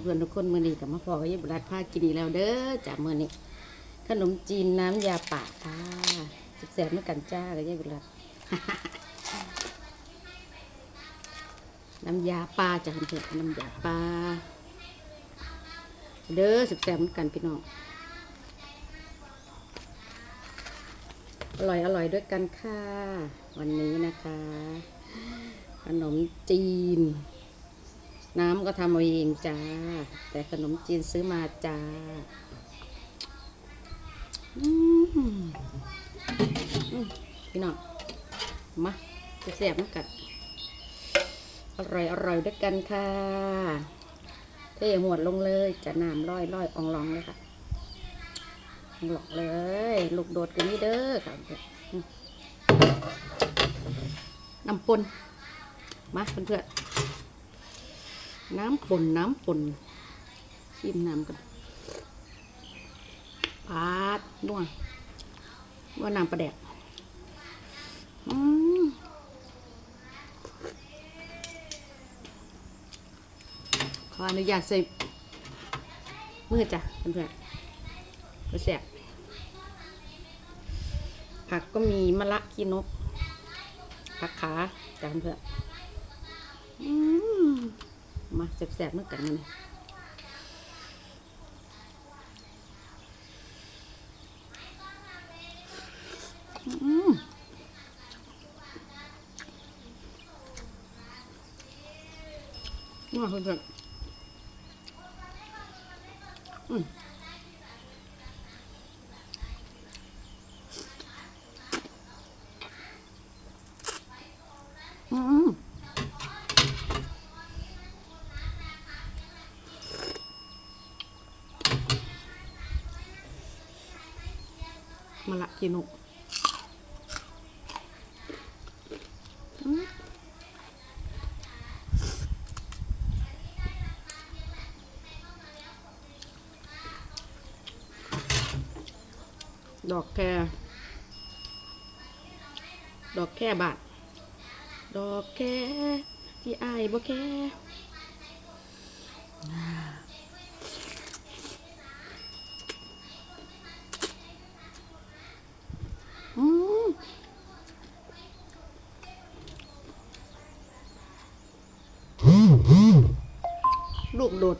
เพื่อนทุกคนมื้อนี้ก็มาพอกับยายบุรัดพากินอีกแล้วเด้อจ้ามื้อนี้ขนมจีนน้ำยาป่าค่ะแซ่บๆเหมือนกันจ้ากับยายบุรัดน้ำยาปลาจ้าเพื่อนน้ำยาปลาเด้อแซ่บๆเหมือนกันพี่น้องอร่อยอร่อยด้วยกันค่ะ วันนี้นะคะ ขนมจีน น้ำก็ทำเอาเองจ้า แต่ขนมจีนซื้อมาจ้าพี่น้องมาแซ่บๆน้ำกันอร่อยอร่อยด้วยกันค่ะเทหวดลงเลยจะน้ำร้อยร้อยอองลองเลยค่ะองลองเลย ลูกโดดกันนี่เด้อค่ะน้ำปนมาเพื่อนๆ น้ำป่นน้ำป่นชิมน้ำกันปาดนัวว่าน้ำปลาแดกอืมขออนุญาตใส่มือจ้ะเพื่อนๆก็แสบผักก็มีมะละกีนกผักขาจ้ะเพื่อนๆอืม มาแสบๆนึกกันมาเลยอืมน่าเพื่อนอืมอืม มะละกินุดอกแคดอกแค่บาท ดอกแค่ที่อายบ่แค่อืม ลูกโดด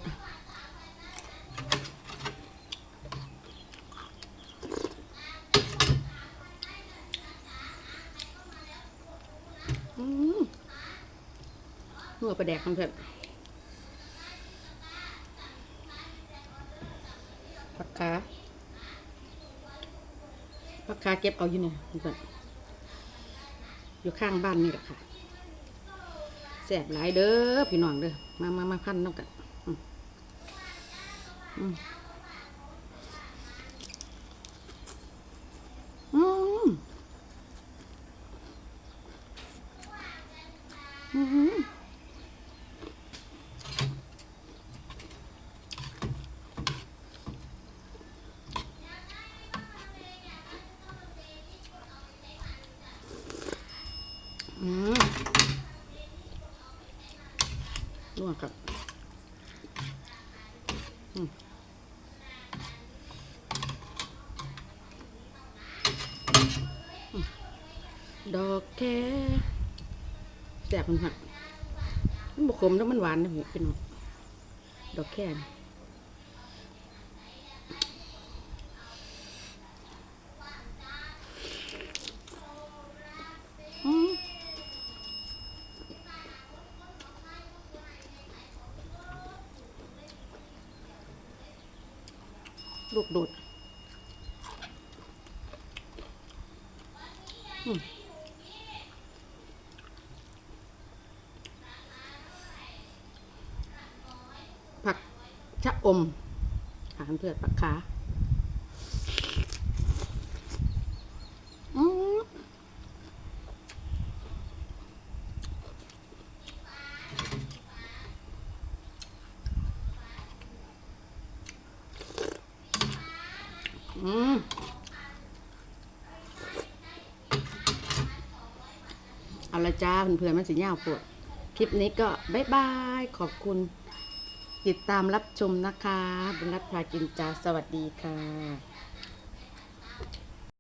อืมหัวปลาแดกมันเถอะผักขาผักขาเก็บเอาอยู่เนี่ยเพื่อนอยู่ข้างบ้านนี่แหละค่ะแสบหลายเด้อพี่น้องเด้อมามามาพันน้ำกัน อืมอืมอืมอืมอืมนวดครับอืม ดอกแค่แสบมันหักมันบกขมแล้วมันหวานนะพี่เป็นองดอกแค่ลูกโดดอืม ผักชะอมหางเผือกผักขาอืมอืมเอาละจ้าเพื่อนๆมันสิยาปวด คลิปนี้ก็บ๊ายบาย ขอบคุณ ติดตามรับชมนะคะบุญรัตน์พากินจาสวัสดีค่ะ